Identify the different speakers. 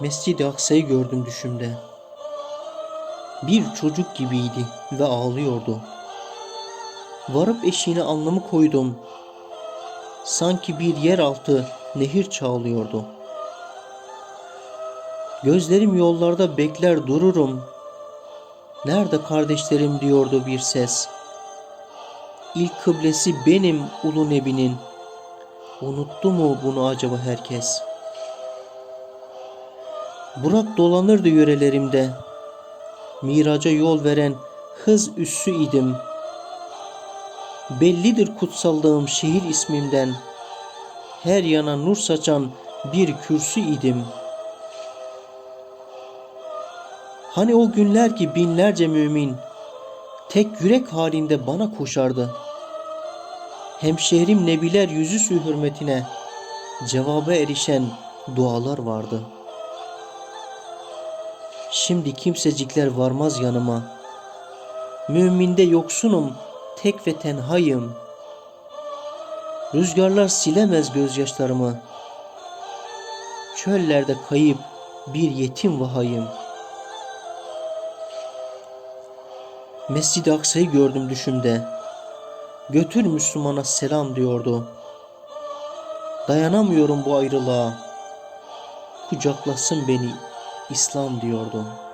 Speaker 1: Mescid-i Aksa'yı gördüm düşümde. Bir çocuk gibiydi ve ağlıyordu. Varıp eşiğine alnımı koydum. Sanki bir yeraltı nehir çağlıyordu. Gözlerim yollarda bekler dururum. Nerede kardeşlerim diyordu bir ses. İlk kıblesi benim ulu nebinin. Unuttu mu bunu acaba herkes? Burak dolanırdı yörelerimde. Miraca yol veren hız üssü idim. Bellidir kutsallığım şehir ismimden. Her yana nur saçan bir kürsü idim. Hani o günler ki binlerce mümin tek yürek halinde bana koşardı. Hemşehrim nebiler yüzüsü hürmetine cevaba erişen dualar vardı. Şimdi kimsecikler varmaz yanıma. Müminde yoksunum, tek ve tenhayım. Rüzgarlar silemez gözyaşlarımı. Çöllerde kayıp bir yetim vahayım. Mescid-i Aksa'yı gördüm düşümde. Götür Müslümana selam diyordu. Dayanamıyorum bu ayrılığa. Kucaklasın beni İslam diyordu.